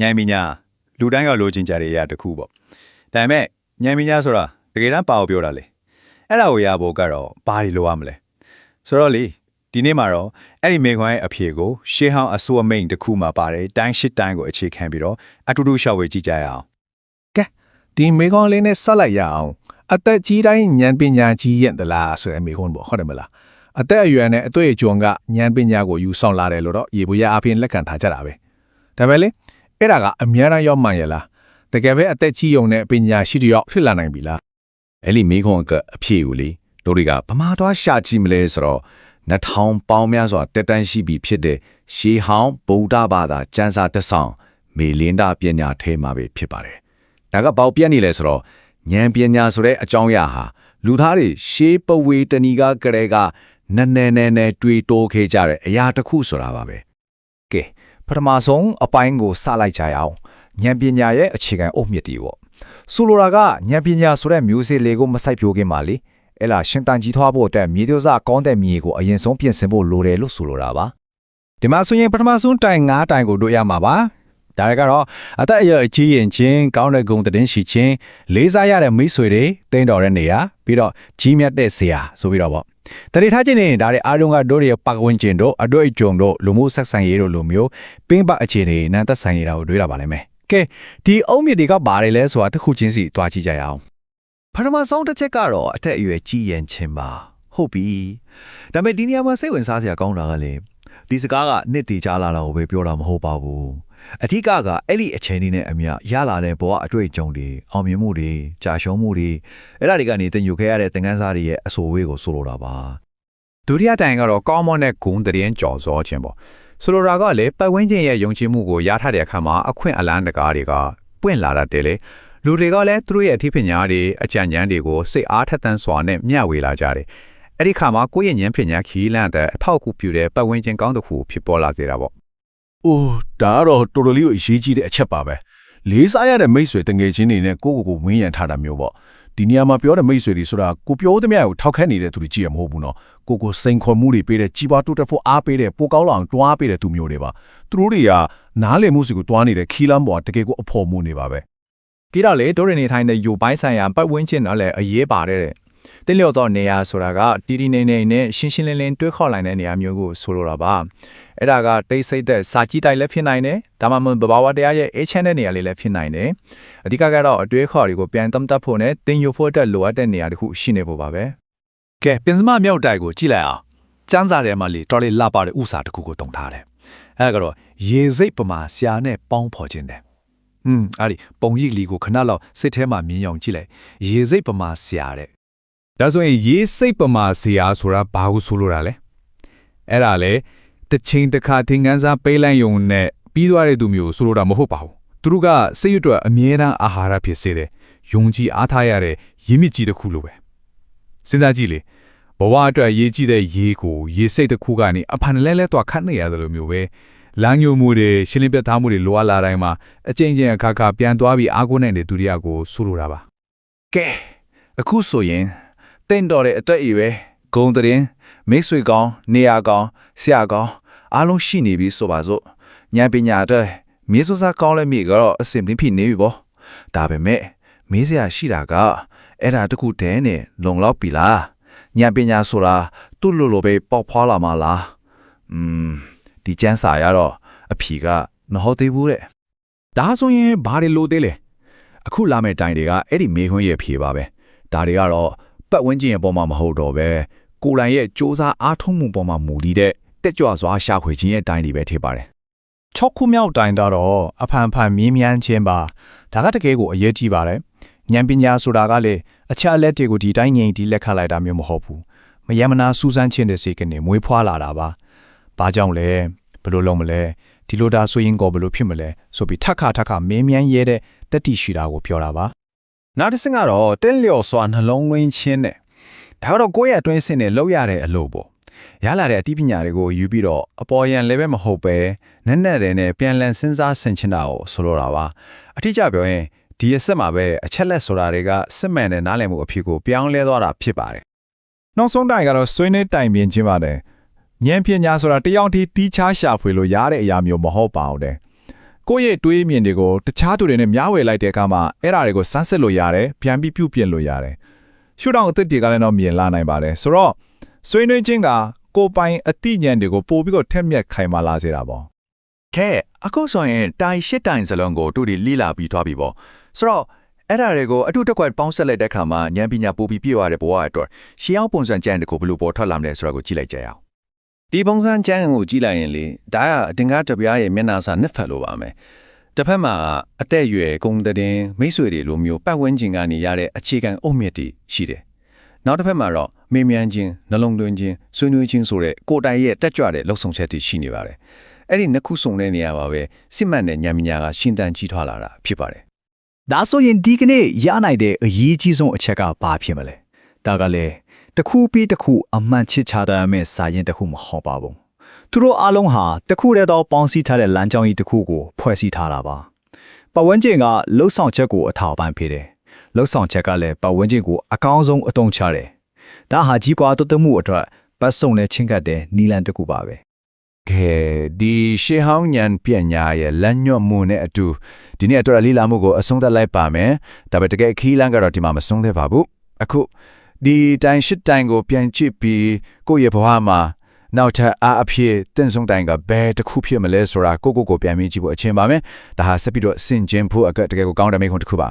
ဉာဏ်ပညာလူတိုင်းကလိုချင်ကြတဲ့အရာတစ်ခုပေါ့ဒါပေမဲ့ဉာဏ်ပညာဆိုတာတကယ်တမ်းပါအောင်ပြောတာလေအဲ့ဒါကိုရဖို့ကတော့ဘာတွေလိုရမလဲဆိုတော့လေဒီနေ့မှာတော့အဲ့ဒီမေခွန်းရဲ့အဖြေကိုရှေးဟောင်းအစိုးအမိန်တစ်ခုမှာပါတယ်တိုင်းရှစ်တိုင်းကိုအခြေခံပြီးတော့အတူတူရှောက်ဝေကြည့်ကြရအောင်ကဲဒီမေကွန်လေးနဲ့ဆက်လိုက်ရအောင်အသက်ကြီးတိုင်းဉာဏ်ပညာကြီးရဲ့သလားဆိုတဲ့မေကွန်ပေါ့ဟုတ်တယ်မလား အသက်အရွယ်နဲ့အတွေ့အကြုံကဉာဏ်ပညာကိုယူဆောင်လာတယ်လို့တော့ရေဘူးရအပြင်လက်ခံထားကြတာပဲဒါပဲလေအဲ့ဒါကအများအားရောက်မှန်ရလားတကယ်ပဲအသက်ကြီးုံနဲ့ပညာရှိတယောက်ဖြစ်လာနိုင်ပြီလားအဲ့ဒီမိခွန်းကအဖြစ်ကိုလေတို့တွေကဗမာတော့ရှာကြည့်မလဲဆိုတော့နှထောင်ပေါင်းများစွာတက်တန်းရှိပြီဖြစ်တဲ့ရှေးဟောင်းဗုဒ္ဓဘာသာကျမ်းစာတစ်ဆောင်မေလင်းတာပညာထဲမှာပဲဖြစ်ပါတယ်။ဒါကပေါက်ပြက်နေလဲဆိုတော့ဉာဏ်ပညာဆိုတဲ့အကြောင်းအရာဟာလူသားတွေရှေးပဝေတဏီကကလေးက နည်းနည်းနည်းနည်းတွေးတိုးခဲ့ကြတဲ့အရာတစ်ခုဆိုတာပါပဲကဲပထမဆုံးအပိုင်းကိုစလိုက်ကြရအောင်ဉာဏ်ပညာရဲ့အခြေခံအုတ်မြစ်တွေပေါ့ဆိုလိုတာကဉာဏ်ပညာဆိုတဲ့မျိုးစေ့လေးကိုမစိုက်ပျိုးခင်ပါလေအဲ့လားရှင်တန်ကြီးထွားဖို့အတွက်မြေ tiêu စကောင်းတဲ့မြေကိုအရင်ဆုံးပြင်ဆင်ဖို့လိုတယ်လို့ဆိုလိုတာပါဒီမှာဆိုရင်ပထမဆုံးတိုင်၅တိုင်ကိုတို့ရမှာပါဒါတွေကတော့အသက်အရွယ်အကြီးရင်ချင်းကောင်းတဲ့ဂုဏ်သတင်းရှိချင်းလေးစားရတဲ့မိတ်ဆွေတွေတင်းတော်တဲ့နေရာပြီးတော့ကြီးမြတ်တဲ့ဆရာဆိုပြီးတော့ပေါ့ တတိထားချင်းနေဒါတွေအားလုံးကတို့ရဲ့ပတ်ဝန်းကျင်တို့အတွေ့အကြုံတို့လူမှုဆက်ဆံရေးတို့လိုမျိုးပင်းပအခြေအနေနန်းသက်ဆိုင်နေတာကိုတွေ့ရပါလိမ့်မယ်ကဲဒီအုံးမြစ်တွေကဘာတွေလဲဆိုတာတစ်ခုချင်းစီတွားကြည့်ကြရအောင်ပထမဆုံးတစ်ချက်ကတော့အထက်အရွယ်ကြီးရင်ချင်းပါဟုတ်ပြီဒါပေမဲ့ဒီနေရာမှာစိတ်ဝင်စားစရာကောင်းတာကလေဒီစကားကနှစ်တည်ကြလာတာကိုပဲပြောတာမဟုတ်ပါဘူး အထူးကကအဲ့ဒီအချိန်လေးနဲ့အမြရလာတဲ့ဘဝအတွေ့အကြုံတွေအောင်မြင်မှုတွေကြာရှုံးမှုတွေအဲ့ဒါတွေကနေတင်ယူခဲ့ရတဲ့သင်ခန်းစာတွေရဲ့အဆိုအဝေးကိုဆိုလိုတာပါဒုတိယတိုင်ကတော့ကောင်းမွန်တဲ့ဂုဏ်သတင်းကြော်စောခြင်းပေါ့ဆိုလိုတာကလေပတ်ဝန်းကျင်ရဲ့ယုံကြည်မှုကိုရထားတဲ့အခါမှာအခွင့်အလန်းတကားတွေကပွင့်လာတတ်တယ်လေလူတွေကလည်းသူတို့ရဲ့အထီးပညာတွေအကြံဉာဏ်တွေကိုစိတ်အားထက်သန်စွာနဲ့မျှဝေလာကြတယ်အဲ့ဒီခါမှာကိုယ့်ရဲ့ဉာဏ်ပညာခီးလန့်တဲ့အထောက်အကူပြုတဲ့ပတ်ဝန်းကျင်ကောင်းတစ်ခုဖြစ်ပေါ်လာစေတာပေါ့။ အိုးဒါကတော့တော်တော်လေးကိုအရေးကြီးတဲ့အချက်ပါပဲ။လေးစားရတဲ့မိတ်ဆွေတငယ်ချင်းတွေနဲ့ကိုယ့်ကိုယ်ကိုဝင်းရံထားတာမျိုးပေါ့။ဒီနေရာမှာပြောတဲ့မိတ်ဆွေတွေဆိုတာကိုပြောသမျှကိုထောက်ခတ်နေတဲ့သူတွေကြည့်ရမဟုတ်ဘူးနော်။ကိုကိုစိန်ခေါ်မှုတွေပေးတဲ့ကြီးပွားတိုးတက်ဖို့အားပေးတဲ့ပိုကောင်းလာအောင်တွားပေးတဲ့သူမျိုးတွေပါ။သူတို့တွေကနားလည်မှုစီကိုတွားနေတဲ့ခီလမ်းပေါ်တကယ်ကိုအဖို့မှုနေပါပဲ။ပြီးတော့လေတို့ရနေထိုင်တဲ့ယူပိုင်းဆိုင်ရာပတ်ဝန်းကျင်တော့လည်းအရေးပါတယ် တဲ့တင်းလျော်သောနေရာဆိုတာကတီတီနေနေနဲ့ရှင်းရှင်းလင်းလင်းတွေးခေါ်နိုင်တဲ့နေရာမျိုးကိုဆိုလိုတာပါအဲ့ဒါကတိတ်ဆိတ်တဲ့စာကြည့်တိုက်လည်းဖြစ်နိုင်တယ်ဒါမှမဟုတ်ဘဘာဝတရားရဲ့အေးချမ်းတဲ့နေရာလေးလည်းဖြစ်နိုင်တယ်အဓိကကတော့အတွေးခေါ်တွေကိုပြန် tâm တက်ဖို့နဲ့တင်ယူဖို့အတွက်လိုအပ်တဲ့နေရာတစ်ခုရှိနေဖို့ပါပဲကဲပင်စမမြောက်တိုက်ကိုကြည့်လိုက်အောင်စမ်းစာထဲမှာလေတော်လေးလှပတဲ့ဥစာတစ်ခုကိုတုံထားတယ်အဲ့ဒါကတော့ရေစိတ်ပမာဆရာနဲ့ပေါင်းဖော်ခြင်းတယ်อืมအဲ့ဒီပုံရိပ်လီကိုခဏလောက်စိတ်ထဲမှာမြင်အောင်ကြည့်လိုက်ရေစိတ်ပမာဆရာတဲ့ ဒါဆိုရင်ရေစိတ်ပမာဆရာဆိုတာဘာကိုဆိုလိုတာလဲအဲ့ဒါလေတစ်ချိန်တစ်ခါသင်ခန်းစာပေးလိုက်ယုံနဲ့ပြီးသွားတဲ့သူမျိုးဆိုလိုတာမဟုတ်ပါဘူးသူတို့ကစိတ်ရွတ်အတွက်အမြဲတမ်းအာဟာရဖြစ်စေတယ်ယုံကြည်အားထားရတဲ့ရင်းမြစ်ကြီးတစ်ခုလိုပဲစဉ်းစားကြည့်လေဘဝအတွက်ရေးကြည့်တဲ့ရေကိုရေစိတ်တစ်ခုကနေအဖန်လဲလဲတော့ခတ်နေရတယ်လို့မျိုးပဲလမ်းညိုမှုတွေရှင်းလင်းပြသမှုတွေလိုအပ်လာတိုင်းမှာအကျဉ်းချင်းအခါခါပြန်သွားပြီးအားကိုးနိုင်တဲ့ဒုတိယကိုဆိုလိုတာပါကဲအခုဆိုရင် တင့်တော်တဲ့အတက်အီပဲဂုံတရင်မိတ်ဆွေကောင်းနေရာကောင်းဆရာကောင်းအားလုံးရှိနေပြီဆိုပါစို့ဉာဏ်ပညာအတွက်မြေစိုးစားကောင်းလဲမြေကတော့အစင်ပြင်းဖြစ်နေပြီပေါ့ဒါပေမဲ့မေးစရာရှိတာကအဲ့ဒါတခုတည်းနဲ့လုံလောက်ပြီလားဉာဏ်ပညာဆိုတာသူ့လိုလိုပဲပေါက်ဖွာလာမှာလားอืมဒီကျန်းစာရတော့အဖြေကမဟုတ်သေးဘူးတဲ့ဒါဆိုရင်ဘာတွေလို့သေးလဲအခုလာမယ့်တိုင်တွေကအဲ့ဒီမေခွန်းရဲ့ဖြေပါပဲဒါတွေကတော့ ပတ်ဝန်းကျင်ရဲ့ပေါ်မှာမဟုတ်တော့ပဲကိုယ်တိုင်ရဲ့စ조사အားထုတ်မှုပေါ်မှာမူတည်တဲ့တက်ကြွစွာရှာဖွေခြင်းရဲ့တိုင်တွေပဲဖြစ်ပါတယ်၆ခုမြောက်တိုင်တော့အဖန်ဖန်မြင်းမြန်းခြင်းပါဒါကတကယ်ကိုအရေးကြီးပါတယ်ဉာဏ်ပညာဆိုတာကလေအချက်အလက်တွေကိုဒီတိုင်းငြိမ်ဒီလက်ခတ်လိုက်တာမျိုးမဟုတ်ဘူးမယမနာစူးစမ်းခြင်းတဲ့စိတ်ကနေမွေးဖွားလာတာပါဘာကြောင့်လဲဘယ်လိုလုပ်မလဲဒီလိုဒါဆိုရင်ကောဘယ်လိုဖြစ်မလဲဆိုပြီးထက်ခါထက်ခါမင်းမြန်းရဲတဲ့တက်တီရှိတာကိုပြောတာပါ နောက်တစ်ဆင့်ကတော့တင်းလျော်စွာနှလုံးသွင်းခြင်းနဲ့ဒါကတော့ကိုယ့်ရဲ့အတွင်းစင်နဲ့လောက်ရတဲ့အလုပ်ပေါ့ရလာတဲ့အတိပညာတွေကိုယူပြီးတော့အပေါ်ယံလည်းပဲမဟုတ်ပဲနက်နက်တဲ့နဲ့ပြန်လည်စဉ်းစားဆင်ခြင်တာကိုဆိုလိုတာပါအထူးကြပြောရင်ဒီအဆက်မှာပဲအချက်လက်ဆိုတာတွေကစစ်မှန်တဲ့နားလည်မှုအဖြစ်ကိုပြောင်းလဲသွားတာဖြစ်ပါတယ်နောက်ဆုံးတိုင်ကတော့ဆွေးနွေးတိုင်ပင်ခြင်းပါတယ်ဉာဏ်ပညာဆိုတာတယောက်တည်းတီးခြားရှာဖွေလို့ရတဲ့အရာမျိုးမဟုတ်ပါဘူးတဲ့ ကိုယ့်ရဲ့တွေးမြင်တွေကိုတခြားသူတွေနဲ့မျှဝေလိုက်တဲ့အခါမှာအဲ့ဒါတွေကိုစမ်းစစ်လို့ရတယ်ပြန်ပြီးပြုပြင်လို့ရတယ်ရှုထောင့်အသစ်တွေကလည်းတော့မြင်လာနိုင်ပါတယ်ဆိုတော့ဆွေးနွေးခြင်းကကိုယ်ပိုင်အသိဉာဏ်တွေကိုပို့ပြီးတော့ထက်မြက်ခိုင်မာလာစေတာပေါ့ခဲအခုဆိုရင်တိုင်ရှစ်တိုင်စလုံးကိုတူတီလိလာပြီးသွားပြီပေါ့ဆိုတော့အဲ့ဒါတွေကိုအတူတစ်ခွက်ပေါင်းဆက်လိုက်တဲ့ခါမှာဉာဏ်ပညာပိုပြီးပြည့်ဝတဲ့ဘဝအတွက်ရှေးအောင်ပုံစံကြံတဲ့ကိုဘယ်လိုပေါ်ထွက်လာမလဲဆိုတာကိုကြည့်လိုက်ကြရအောင် ဒီပုံစံကျန်းကိုကြည့်လိုက်ရင်လေဒါကအတင်ကားတပြားရဲ့မျက်နှာစာနှစ်ဖက်လိုပါမယ်တစ်ဖက်မှာအသက်အရွယ်ဂုံတည်မိတ်ဆွေတွေလိုမျိုးပတ်ဝန်းကျင်ကနေရတဲ့အခြေခံအုတ်မြစ်တွေရှိတယ်နောက်တစ်ဖက်မှာတော့မေးမြန်းခြင်းနှလုံးသွင်းခြင်းဆွေးနွေးခြင်းဆိုတဲ့ကိုယ်တိုင်ရဲ့တက်ကြွတဲ့လှုပ်ဆောင်ချက်တွေရှိနေပါတယ်အဲ့ဒီနှစ်ခုစုံတဲ့နေရာပါပဲစစ်မှန်တဲ့ဉာဏ်ပညာကရှင်းတန်းကြီးထွားလာတာဖြစ်ပါတယ်ဒါဆိုရင်ဒီကနေ့ရနိုင်တဲ့အရေးကြီးဆုံးအချက်ကဘာဖြစ်မလဲဒါကလည်း တစ်ခုပြီးတစ်ခုအမှန်ချစ်ချတာမဲ့စာရင်တစ်ခုမဟုတ်ပါဘူးသူတို့အားလုံးဟာတစ်ခုတည်းသောပေါင်းစည်းထားတဲ့လမ်းကြောင်းကြီးတစ်ခုကိုဖွဲ့စည်းထားတာပါပတ်ဝန်းကျင်ကလှုပ်ဆောင်ချက်ကိုအထောက်အပံ့ပေးတယ်လှုပ်ဆောင်ချက်ကလည်းပတ်ဝန်းကျင်ကိုအကောင်းဆုံးအသုံးချတယ်ဒါဟာကြီးကွာတိုးတက်မှုအတွက်ပတ်စုံနဲ့ချင်းကပ်တဲ့နီလန်တစ်ခုပါပဲကဲဒီရှေးဟောင်းဉာဏ်ပညာရဲ့လမ်းညွှန်မှုနဲ့အတူဒီနေ့အတွက်လေးလာမှုကိုအဆုံးသတ်လိုက်ပါမယ်ဒါပေမဲ့တကယ်ခီးလန်းကတော့ဒီမှာမဆုံးသေးပါဘူးအခု ဒီတိုင်ရှစ်တိုင်ကိုပြန်ကြည့်ပြီးကိုယ့်ရဲ့ဘဝမှာနောက်ထပ်အားအဖြစ်တင်ဆုံးတိုင်ကဘယ်တစ်ခုဖြစ်မလဲဆိုတာကိုကိုကိုပြန်ပြီးကြည့်ဖို့အချင်းပါမယ်ဒါဟာဆက်ပြီးတော့စင်ကျင်ဖို့အကတကယ်ကိုကောင်းတဲ့မိခွန်းတစ်ခုပါ